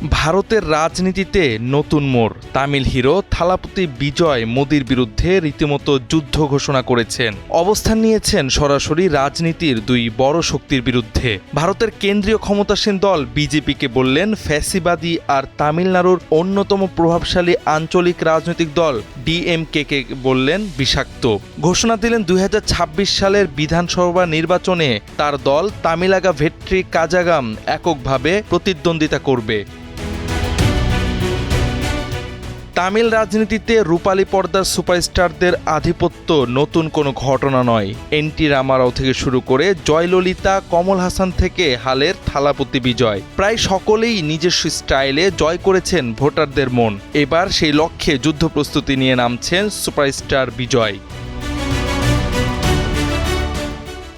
ভারতের রাজনীতিতে নতুন মোড়। তামিল হিরো থালাপতি বিজয় মোদির বিরুদ্ধে রীতিমতো যুদ্ধ ঘোষণা করেছেন। অবস্থান নিয়েছেন সরাসরি রাজনীতির দুই বড় শক্তির বিরুদ্ধে। ভারতের কেন্দ্রীয় ক্ষমতাসীন দল বিজেপিকে বললেন, ফ্যাসিবাদী আর তামিলনাড়ুর অন্যতম প্রভাবশালী আঞ্চলিক রাজনৈতিক দল ডিএমকে কে বললেন, বিষাক্ত। ঘোষণা দিলেন দুই হাজার ছাব্বিশ সালের বিধানসভা নির্বাচনে তার দল তামিলাগা ভেট্রি কাজাগাম এককভাবে প্রতিদ্বন্দ্বিতা করবে। তামিল রাজনীতিতে রূপালী পর্দার সুপারস্টারদের আধিপত্য নতুন কোনো ঘটনা নয়। এন টি রামারাও থেকে শুরু করে জয়ললিতা, কমল হাসান থেকে হালের থালাপতি বিজয়। প্রায় সকলেই নিজস্ব স্টাইলে জয় করেছেন ভোটারদের মন। এবার সেই লক্ষ্যে যুদ্ধ প্রস্তুতি নিয়ে নামছেন সুপারস্টার বিজয়।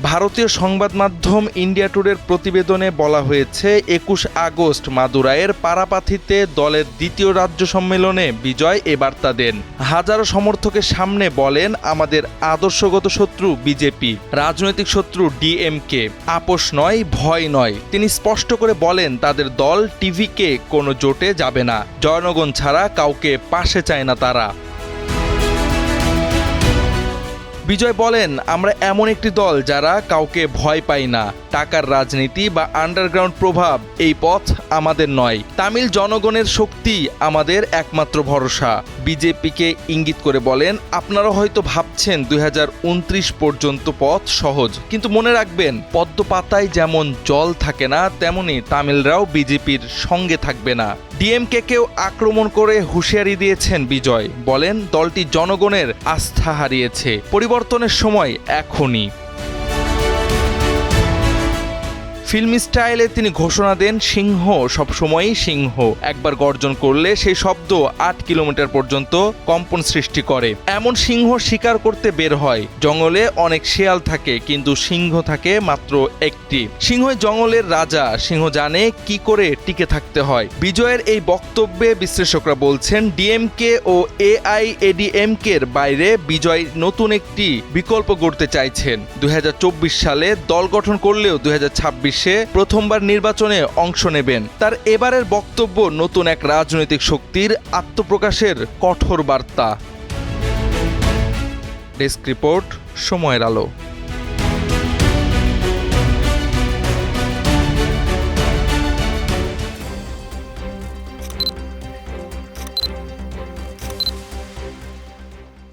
ভারতীয় সংবাদ মাধ্যম ইন্ডিয়া টুডের প্রতিবেদনে বলা হয়েছে, একুশ আগস্ট মাদুরাইয়ের পারাপাথিতে দলের দ্বিতীয় রাজ্য সম্মেলনে বিজয় এ বার্তা দেন। হাজারো সমর্থকের সামনে বলেন, আমাদের আদর্শগত শত্রু বিজেপি, রাজনৈতিক শত্রু ডিএমকে। আপোষ নয়, ভয় নয়। তিনি স্পষ্ট করে বলেন, তাদের দল টিভিকে কোনো জোটে যাবে না। জনগণ ছাড়া কাউকে পাশে চায় না তারা। বিজয় বলেন, আমরা এমন একটি দল যারা কাউকে ভয় পাই না। টাকার রাজনীতি বা আন্ডারগ্রাউন্ড প্রভাব এই পথ আমাদের নয়। তামিল জনগণের শক্তি আমাদের একমাত্র ভরসা। বিজেপিকে ইঙ্গিত করে বলেন আপনারা হয়তো ভাবছেন দুই হাজার উনত্রিশ পর্যন্ত পথ সহজ, কিন্তু মনে রাখবেন পদ্ম পাতায় যেমন জল থাকে না, তেমনি তামিলরাও বিজেপির সঙ্গে থাকবে না। ডিএমকে কেও আক্রমণ করে হুঁশিয়ারি দিয়েছেন বিজয়। বলেন, দলটি জনগণের আস্থা হারিয়েছে। পরিবর্তনের সময় এখনই। ফিল্ম স্টাইলে তিনি ঘোষণা দেন সিংহ, সবসময়ই সিংহ। একবার গর্জন করলে সেই শব্দ আট কিলোমিটার পর্যন্ত কম্পন সৃষ্টি করে। এমন সিংহ শিকার করতে বের হয়। জঙ্গলে অনেক শিয়াল থাকে, কিন্তু সিংহ থাকে মাত্র একটি। সিংহই জঙ্গলের রাজা। সিংহ জানে কি করে টিকে থাকতে হয়। বিজয়ের এই বক্তব্যে বিশ্লেষকরা বলছেন, ডিএমকে ও এআইএডিএমকে এর বাইরে বিজয় নতুন একটি বিকল্প গড়তে চাইছেন। দুই হাজার চব্বিশ সালে দল গঠন করলেও দুই হাজার ছাব্বিশ ছাব্বিশে প্রথমবার নির্বাচনে অংশ নেবেন। তার এবারের বক্তব্য নতুন এক রাজনৈতিক শক্তির আত্মপ্রকাশের কঠোর বার্তা। ডেস্ক রিপোর্ট, সময়ের আলো।